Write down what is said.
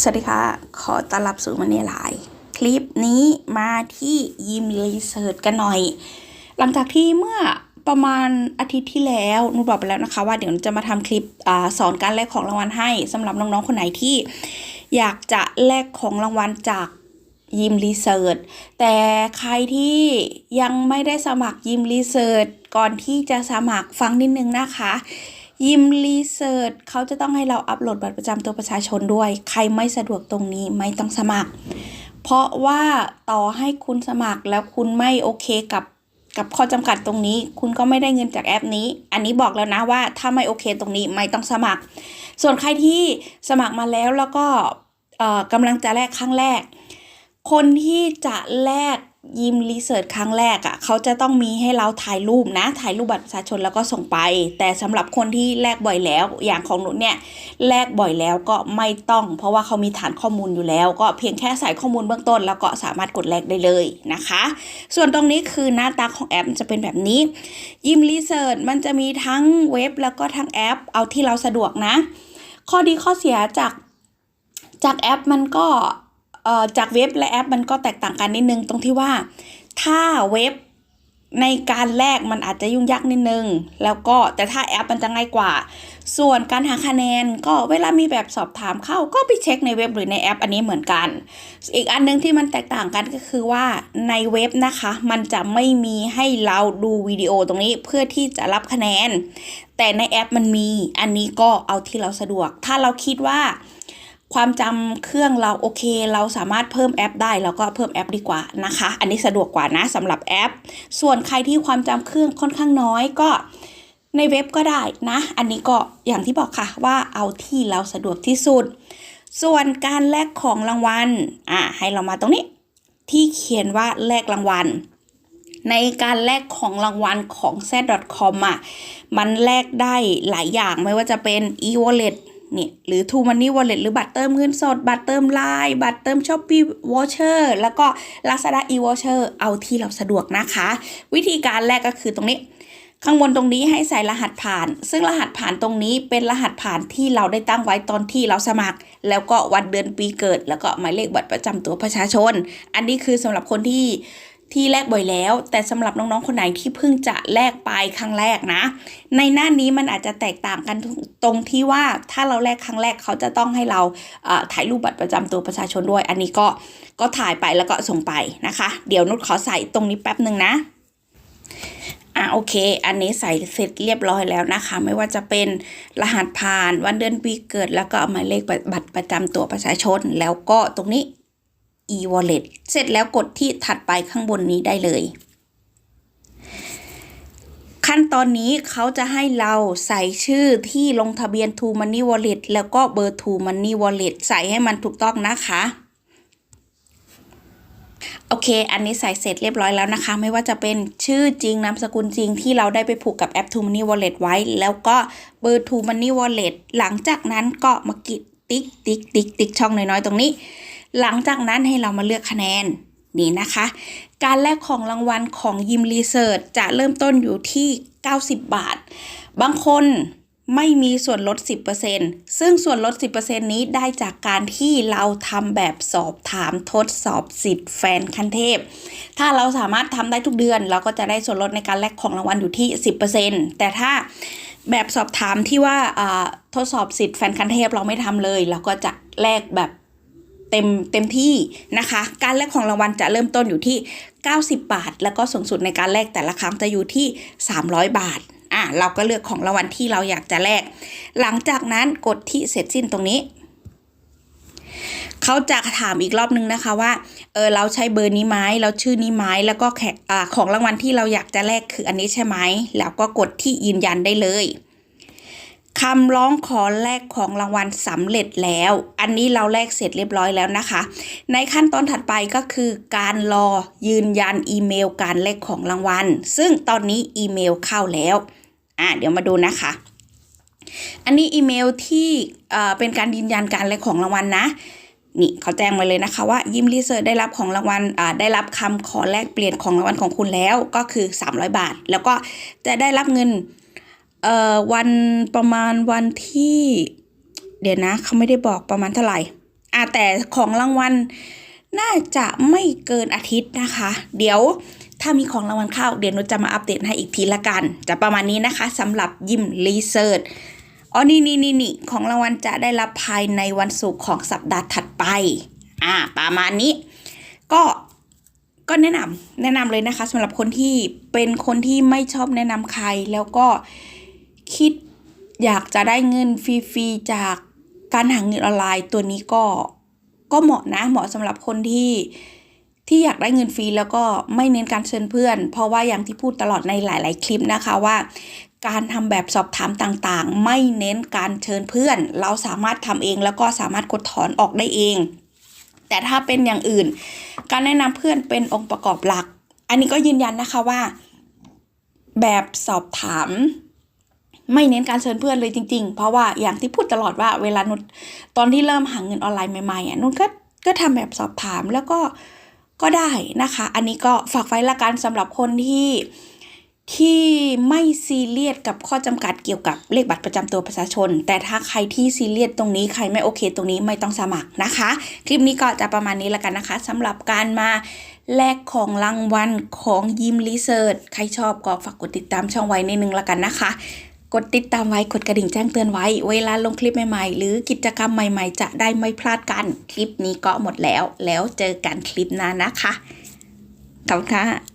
สวัสดีค่ะ ขอต้อนรับสู่มันนี่ไลน์คลิปนี้มาที่ยิมรีเสิร์ชกันหน่อย หลังจากที่เมื่อประมาณอาทิตย์ที่แล้วนุชบอกไปแล้วนะคะ ว่าเดี๋ยวจะมาทำคลิปอสอนการแลกของรางวัลให้สำหรับน้องๆคนไหนที่ อยากจะแลกของรางวัลจากยิมรีเสิร์ชแต่ใครที่ยังไม่ได้สมัครยิมรีเสิร์ชก่อนที่จะสมัครฟังนิดนึงนะคะ ยิมรีเสิร์ชเขาจะต้องให้เราอัปโหลดบัตรประจำตัวประชาชนด้วย ใครไม่สะดวกตรงนี้ไม่ต้องสมัคร เพราะว่าต่อให้คุณสมัครแล้วคุณไม่โอเคกับกับข้อจำกัดตรงนี้ คุณก็ไม่ได้เงินจากแอปนี้ อันนี้บอกแล้วนะว่าถ้าไม่โอเคตรงนี้ไม่ต้องสมัคร ส่วนใครที่สมัครมาแล้วแล้วก็เอ่อกำลังจะแลกครั้งแรก คนที่จะแลก ยิมรีเสิร์ชครั้งแรกอะ่ะเขาจะต้องมีให้เราถ่ายรูปนะ ถ่ายรูปบัตรประชาชนแล้วก็ส่งไป แต่สำหรับคนที่แลกบ่อยแล้ว อย่างของหนูเนี่ยแลกบ่อยแล้วก็ไม่ต้อง เพราะว่าเขามีฐานข้อมูลอยู่แล้ว ก็เพียงแค่ใส่ข้อมูลเบื้องต้น แล้วก็สามารถกดแลกได้เลยนะคะ ส่วนตรงนี้คือหน้าตาของแอปจะเป็นแบบนี้ ยิมรีเสิร์ชมันจะมีทั้งเว็บแล้วก็ทั้งแอป เอาที่เราสะดวกนะ ข้อดีข้อเสียจากจากแอปมันก็ จากเว็บและแอปมันก็แตกต่างกันนิดนึงตรงที่ว่า ถ้าเว็บในการแลกมันอาจจะยุ่งยากนิดนึง แล้วก็แต่ถ้าแอปมันจะง่ายกว่า ส่วนการหาคะแนนก็เวลามีแบบสอบถามเข้าก็ไปเช็คในเว็บหรือในแอป อันนี้เหมือนกัน อีกอันหนึงที่มันแตกต่างกันก็คือว่าในเว็บนะคะ มันจะไม่มีให้เราดูวิดีโอตรงนี้เพื่อที่จะรับคะแนน แต่ในแอปมันมีอันนี้ก็เอาที่เราสะดวก ถ้าเราคิดว่า ความจำเครื่องเราโอเค เราสามารถเพิ่มแอปได้เราก็เพิ่มแอปดีกว่านะคะ อันนี้สะดวกกว่านะสำหรับแอป ส่วนใครที่ความจำเครื่องค่อนข้างน้อยก็ในเว็บก็ได้นะ อันนี้ก็อย่างที่บอกค่ะว่าเอาที่เราสะดวกที่สุด ส่วนการแลกของรางวัลอะให้เรามาตรงนี้ ที่เขียนว่าแลกรางวัล ในการแลกของรางวัลของ z.com อะมันแลกได้หลายอย่างไม่ว่าจะเป็น e-wallet เนี่ยหรือ True Money Wallet หรือบัตรเติมเงินสด บัตรเติมไลน์บัตรเติม Shopee Voucher แล้วก็ Lazada e-voucher เอาที่เราสะดวกนะคะ วิธีการแรกก็คือตรงนี้ ข้างบนตรงนี้ให้ใส่รหัสผ่าน ซึ่งรหัสผ่านตรงนี้เป็นรหัสผ่านที่เราได้ตั้งไว้ตอนที่เราสมัคร แล้วก็วันเดือนปีเกิด แล้วก็หมายเลขบัตรประจำตัวประชาชน อันนี้คือสำหรับคนที่ ที่แลกบ่อยแล้ว แต่สำหรับน้องๆคนไหนที่เพิ่งจะแลกไปครั้งแรกนะ ในหน้านี้มันอาจจะแตกต่างกันตรงที่ว่าถ้าเราแลกครั้งแรกเขาจะต้องให้เราถ่ายรูปบัตรประจำตัวประชาชนด้วย อันนี้ก็ก็ถ่ายไปแล้วก็ส่งไปนะคะ เดี๋ยวนุชขอใส่ตรงนี้แป๊บหนึ่งนะอะโอเค อันนี้ใส่เสร็จเรียบร้อยแล้วนะคะ ไม่ว่าจะเป็นรหัสผ่านวันเดือนปีเกิด แล้วก็หมายเลขบัตรประจำตัวประชาชน แล้วก็ตรงนี้ e-wallet เสร็จแล้วกดที่ถัดไปข้างบนนี้ได้เลย ขั้นตอนนี้เขาจะให้เราใส่ชื่อที่ลงทะเบียน t o Money Wallet แล้วก็เบอร์ t o Money Wallet ใส่ให้มันถูกต้องนะคะโอเค อันนี้ใส่เสร็จเรียบร้อยแล้วนะคะ ไม่ว่าจะเป็นชื่อจริง นามสกุลจริงที่เราได้ไปผูกกับแอป t o Money Wallet ไว้ แล้วก็เบอร์ t o Money Wallet หลังจากนั้นก็มากิดติ๊กติ๊กติ๊กติ๊กช่องน้อยๆ ตรงนี้ หลังจากนั้นให้เรามาเลือกคะแนนนี่นะคะ การแลกของรางวัลของยิมรีเสิร์ชจะเริ่มต้นอยู่ที่ 90 บาท บางคนไม่มีส่วนลด 10%ซึ่งส่วนลด 10%นี้ได้จากการที่เราทำแบบสอบถามทดสอบสิทธิ์แฟนคันเทพ ถ้าเราสามารถทำได้ทุกเดือน เราก็จะได้ส่วนลดในการแลกของรางวัลอยู่ที่ 10%แต่ถ้าแบบสอบถามที่ว่าทดสอบสิทธิ์แฟนคันเทพเราไม่ทำเลย เราก็จะแลกแบบ เต็มเต็มที่นะคะ การแลกของรางวัลจะเริ่มต้นอยู่ที่ 90 บาท แล้วก็สูงสุดในการแลกแต่ละครั้งจะอยู่ที่ 300 บาทอะเราก็เลือกของรางวัลที่เราอยากจะแลกหลังจากนั้นกดที่เสร็จสิ้นตรงนี้เขาจะถามอีกรอบนึงนะคะว่า เออเราใช้เบอร์นี้ไหมเราชื่อนี้ไหมแล้วก็แขกอ่าของรางวัลที่เราอยากจะแลกคืออันนี้ใช่ไหม แล้วก็กดที่ยืนยันได้เลย คำร้องขอแลกของรางวัลสำเร็จแล้ว อันนี้เราแลกเสร็จเรียบร้อยแล้วนะคะ ในขั้นตอนถัดไปก็คือการรอยืนยันอีเมลการแลกของรางวัล ซึ่งตอนนี้อีเมลเข้าแล้ว อะเดี๋ยวมาดูนะคะ อันนี้อีเมลที่เอ่อเป็นการยืนยันการแลกของรางวัลนะนี่เขาแจ้งมาเลยนะคะว่ายิมรีเสิร์ชได้รับของรางวัลได้รับคำขอแลกเปลี่ยนของรางวัลของคุณแล้วก็คือ 300 บาท แล้วก็จะได้รับเงิน เอ่อวันประมาณวันที่ เดี๋ยวนะเขาไม่ได้บอกประมาณเท่าไหร่อะแต่ของรางวัลน่าจะไม่เกินอาทิตย์นะคะ เดี๋ยวถ้ามีของรางวัลเข้าเดี๋ยวนุจะมาอัปเดตให้อีกทีละกัน จะประมาณนี้นะคะสำหรับยิมรีเสิร์ชอ๋อนี่นี่นี่นี่ของรางวัลจะได้รับภายในวันศุกร์ของสัปดาห์ถัดไป อ่า ประมาณนี้ ก็ก็แนะนำแนะนำเลยนะคะสำหรับคนที่เป็นคนที่ไม่ชอบแนะนำใครแล้วก็ คิดอยากจะได้เงินฟรีๆจากการหาเงินออนไลน์ตัวนี้ก็ก็เหมาะนะเหมาะสำหรับคนที่ที่อยากได้เงินฟรีแล้วก็ไม่เน้นการเชิญเพื่อน เพราะว่าอย่างที่พูดตลอดในหลาย ๆ คลิปนะคะว่า การทำแบบสอบถามต่างๆ ไม่เน้นการเชิญเพื่อน เราสามารถทำเองแล้วก็สามารถกดถอนออกได้เอง แต่ถ้าเป็นอย่างอื่น การแนะนำเพื่อนเป็นองค์ประกอบหลัก อันนี้ก็ยืนยันนะคะว่า แบบสอบถาม ไม่เน้นการเชิญเพื่อนเลยจริง ๆ เพราะว่าอย่างที่พูดตลอดว่าเวลานุชตอนที่เริ่มหาเงินออนไลน์ใหม่ๆอะนุชก็ก็ทำแบบสอบถามแล้วก็ก็ได้นะคะ อันนี้ก็ฝากไว้ละกันสำหรับคนที่ที่ไม่ซีเรียสกับข้อจำกัดเกี่ยวกับเลขบัตรประจำตัวประชาชน แต่ถ้าใครที่ซีเรียสตรงนี้ใครไม่โอเค ตรงนี้ไม่ต้องสมัครนะคะ คลิปนี้ก็จะประมาณนี้ละกันนะคะสำหรับการมาแลกของรางวัลของยิมรีเสิร์ชใครชอบก็ฝากกดติดตามช่องไว้ในนึงละกันนะคะ กดติดตามไว้กดกระดิ่งแจ้งเตือนไว้ เวลาลงคลิปใหม่ๆ หรือกิจกรรมใหม่ๆ จะได้ไม่พลาดกัน คลิปนี้ก็หมดแล้ว แล้วเจอกันคลิปหน้านะคะขอบคุณค่ะ